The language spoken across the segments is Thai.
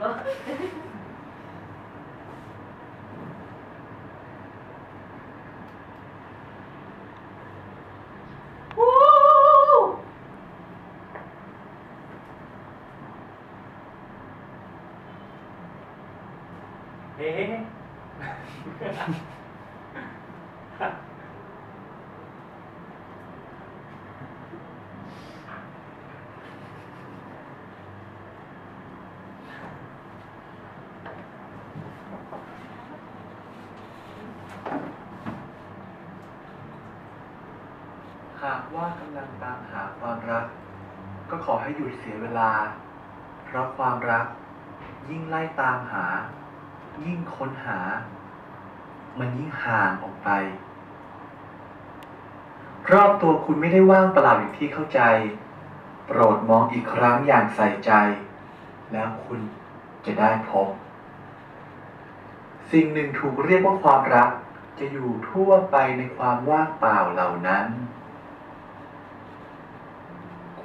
거. ว่ากำลังตามหาความรัก ก็ขอให้หยุดเสียเวลา เพราะความรัก ยิ่งไล่ตามหา ยิ่งค้นหา มันยิ่งห่างออกไป รอบตัวคุณไม่ได้ว่างเปล่าอย่างที่เข้าใจ โปรดมองอีกครั้งอย่างใส่ใจ แล้วคุณจะได้พบ สิ่งหนึ่งถูกเรียกว่าความรักจะอยู่ทั่วไปในความว่างเปล่าเหล่านั้น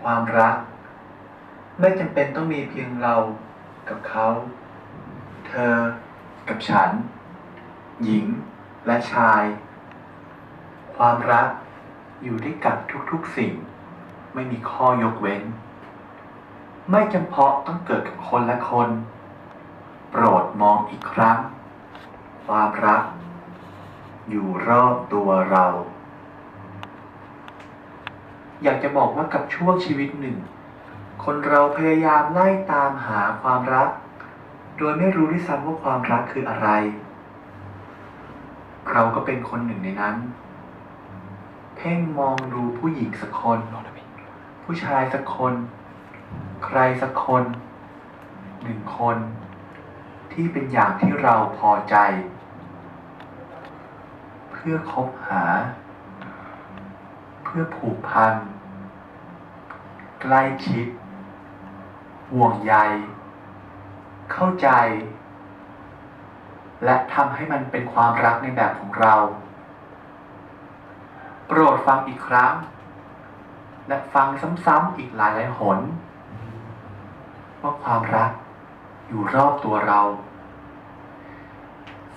ความรัก ไม่จำเป็นต้องมีเพียงเรากับเขา เธอกับฉัน หญิงและชาย ความรักอยู่ด้วยกับทุกๆสิ่ง ไม่มีข้อยกเว้น ไม่จำเพาะต้องเกิดกับคนละคน โปรดมองอีกครั้ง ความรัก อยู่รอบตัวเรา อยากจะบอกว่ากับช่วงชีวิตหนึ่ง คนเราพยายามไล่ตามหาความรัก โดยไม่รู้ด้วยซ้ำว่าความรักคืออะไร เราก็เป็นคนหนึ่งในนั้น เพ่งมองดูผู้หญิงสักคน ผู้ชายสักคน ใครสักคน หนึ่งคน ที่เป็นอย่างที่เราพอใจ เพื่อคบหา พื่อผูกพัน ใกล้ชิด ห่วงใย เข้าใจ และทำให้มันเป็นความรักในแบบของเรา โปรดฟังอีกครั้ง และฟังซ้ำๆอีกหลายหลายหน ว่าความรักอยู่รอบตัวเรา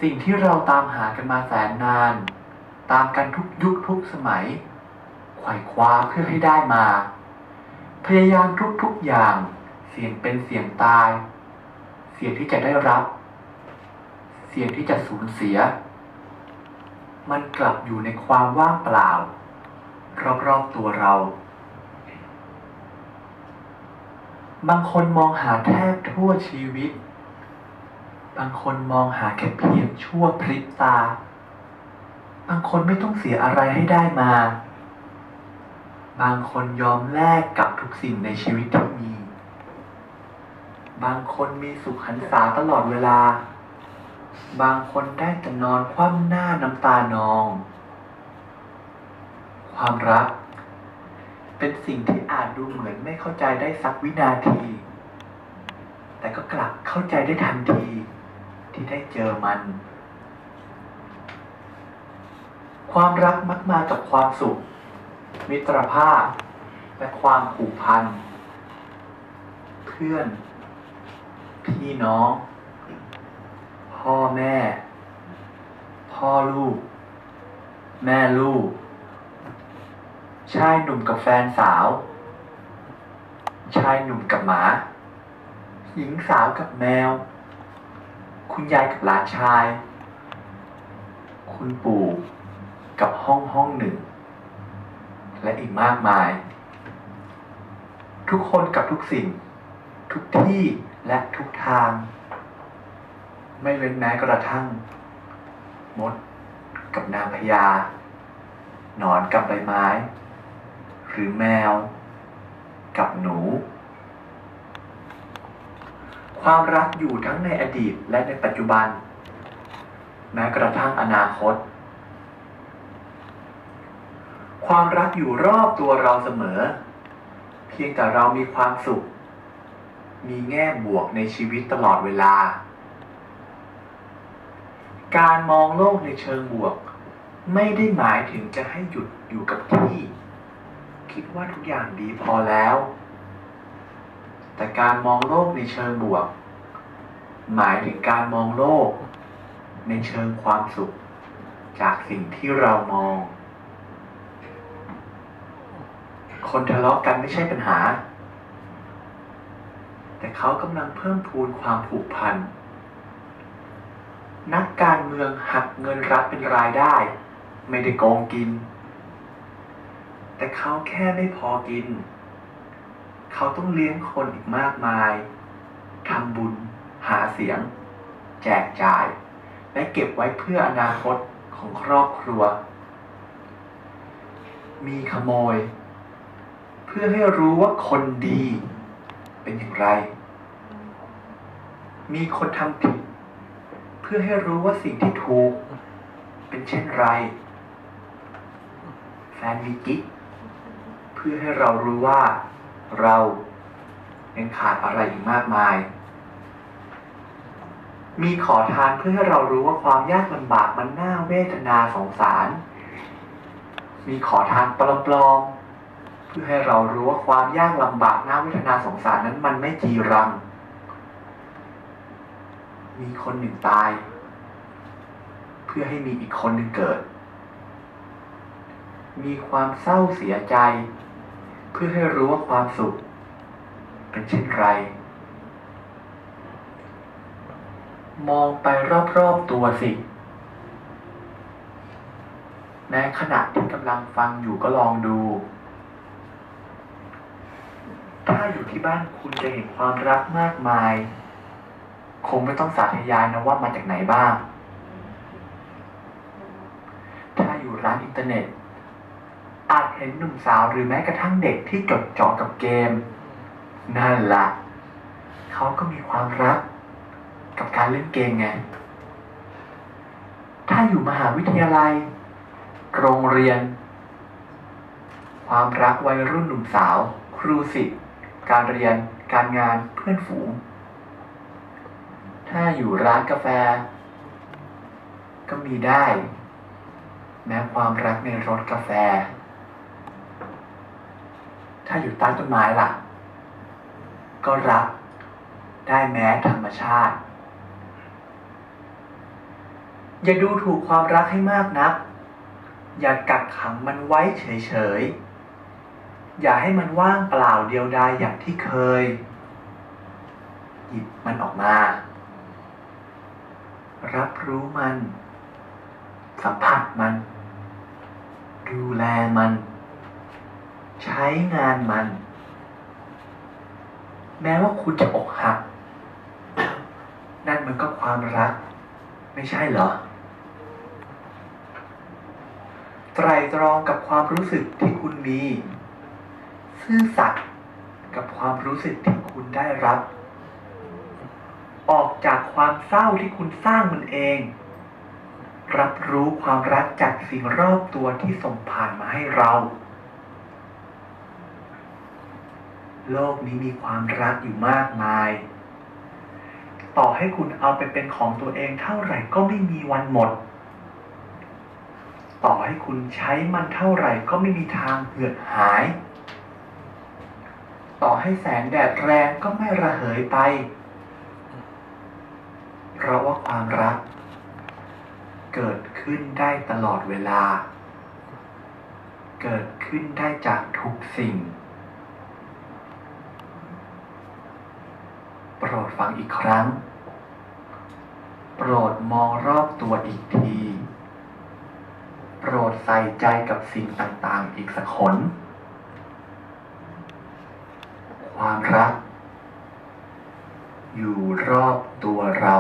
สิ่งที่เราตามหากันมาแสนนาน ตามกันทุกยุคทุกสมัย ไขว่คว้าเพื่อให้ได้มา พยายามทุกๆอย่าง เสี่ยงเป็นเสี่ยงตาย เสี่ยงที่จะได้รับ เสี่ยงที่จะสูญเสีย มันกลับอยู่ในความว่างเปล่า รอบๆตัวเรา บางคนมองหาแทบทั่วชีวิต บางคนมองหาแค่เพียงชั่วพริบตาบางคนไม่ต้องเสียอะไรให้ได้มา บางคนยอมแลกกับทุกสิ่งในชีวิตที่มี บางคนมีสุขหันษาตลอดเวลา บางคนได้แต่นอนคว่ำหน้าน้ำตานอง ความรัก เป็นสิ่งที่อาจดูเหมือนไม่เข้าใจได้สักวินาที แต่ก็กลับเข้าใจได้ทันที ที่ได้เจอมัน ความรักมักมาจากความสุข มิตรภาพ และความผูกพัน เพื่อน พี่น้อง พ่อแม่ พ่อลูก แม่ลูก ชายหนุ่มกับแฟนสาว ชายหนุ่มกับหมา หญิงสาวกับแมว คุณยายกับหลานชาย คุณปู่กับห้องห้องหนึ่ง และอีกมากมาย ทุกคนกับทุกสิ่ง ทุกที่และทุกทาง ไม่เว้นแม้กระทั่ง มดกับนางพญาหนอนกับใบไม้ หรือแมว กับหนู ความรักอยู่ทั้งในอดีตและในปัจจุบัน แม้กระทั่งอนาคต ความรักอยู่รอบตัวเราเสมอ เพียงแต่เรามีความสุข มีแง่บวกในชีวิตตลอดเวลา การมองโลกในเชิงบวก ไม่ได้หมายถึงจะให้หยุดอยู่กับที่ คิดว่าทุกอย่างดีพอแล้ว แต่การมองโลกในเชิงบวก หมายถึงการมองโลก ในเชิงความสุข จากสิ่งที่เรามอง คนทะเลาะกันไม่ใช่ปัญหา แต่เขากำลังเพิ่มพูนความผูกพัน นักการเมืองหักเงินรัฐเป็นรายได้ ไม่ได้โกงกิน แต่เขาแค่ไม่พอกิน เขาต้องเลี้ยงคนอีกมากมายทำบุญ หาเสียง แจกจ่าย และเก็บไว้เพื่ออนาคตของครอบครัว มีขโมย เพื่อให้รู้ว่าคนดี เป็นอย่างไร มีคนทำผิด เพื่อให้รู้ว่าสิ่งที่ถูก เป็นเช่นไร แฟนมีกิ๊กเพื่อให้เรารู้ว่า เรายังขาดอะไรอีกมากมาย มีขอทานเพื่อให้เรารู้ว่าความยากลำบากมันน่าเวทนาสงสาร มีขอทานปลอมๆ เพื่อให้เรารู้ว่าความยากลำบากน่าเวทนาสงสารนั้นมันไม่จีรัง มีคนหนึ่งตาย เพื่อให้มีอีกคนหนึ่งเกิด มีความเศร้าเสียใจ เพื่อให้รู้ว่าความสุข เป็นเช่นไร มองไปรอบๆตัวสิในขณะที่กำลังฟังอยู่ก็ลองดู อยู่ที่บ้านคุณจะเห็นความรักมากมาย คงไม่ต้องสาธยายนะว่ามาจากไหนบ้าง ถ้าอยู่ร้านอินเทอร์เน็ต อาจเห็นหนุ่มสาวหรือแม้กระทั่งเด็กที่จดจ่อกับเกม นั่นละเขาก็มีความรัก กับการเล่นเกมไง ถ้าอยู่มหาวิทยาลัย โรงเรียน ความรักวัยรุ่นหนุ่มสาวครูศิษย์ การเรียน การงานเพื่อนฝูง ถ้าอยู่ร้านกาแฟ ก็มีได้ แม้ความรักในรถกาแฟ ถ้าอยู่ใต้ต้นไม้ล่ะ ก็รักได้แม้ธรรมชาติ อย่าดูถูกความรักให้มากนัก อย่ากักขังมันไว้เฉยๆ อย่าให้มันว่างเปล่าเดียวดายอย่างที่เคย หยิบมันออกมา รับรู้มัน สัมผัสมัน ดูแลมัน ใช้งานมัน แม้ว่าคุณจะอกหัก นั่นมันก็ความรัก ไม่ใช่เหรอไตรตรองกับความรู้สึกที่คุณมี ซื่อสัตย์กับความรู้สึกที่คุณได้รับ ออกจากความเศร้าที่คุณสร้างมันเอง รับรู้ความรักจากสิ่งรอบตัวที่ส่งผ่านมาให้เรา โลกนี้มีความรักอยู่มากมาย ต่อให้คุณเอาไปเป็นของตัวเองเท่าไหร่ก็ไม่มีวันหมดต่อให้คุณใช้มันเท่าไหร่ก็ไม่มีทางเหือดหาย ต่อให้แสงแดดแรงก็ไม่ระเหยไป เพราะว่าความรัก เกิดขึ้นได้ตลอดเวลา เกิดขึ้นได้จากทุกสิ่ง โปรดฟังอีกครั้ง โปรดมองรอบตัวอีกที โปรดใส่ใจกับสิ่งต่างๆ อีกสักคน ความรัก อยู่รอบตัวเรา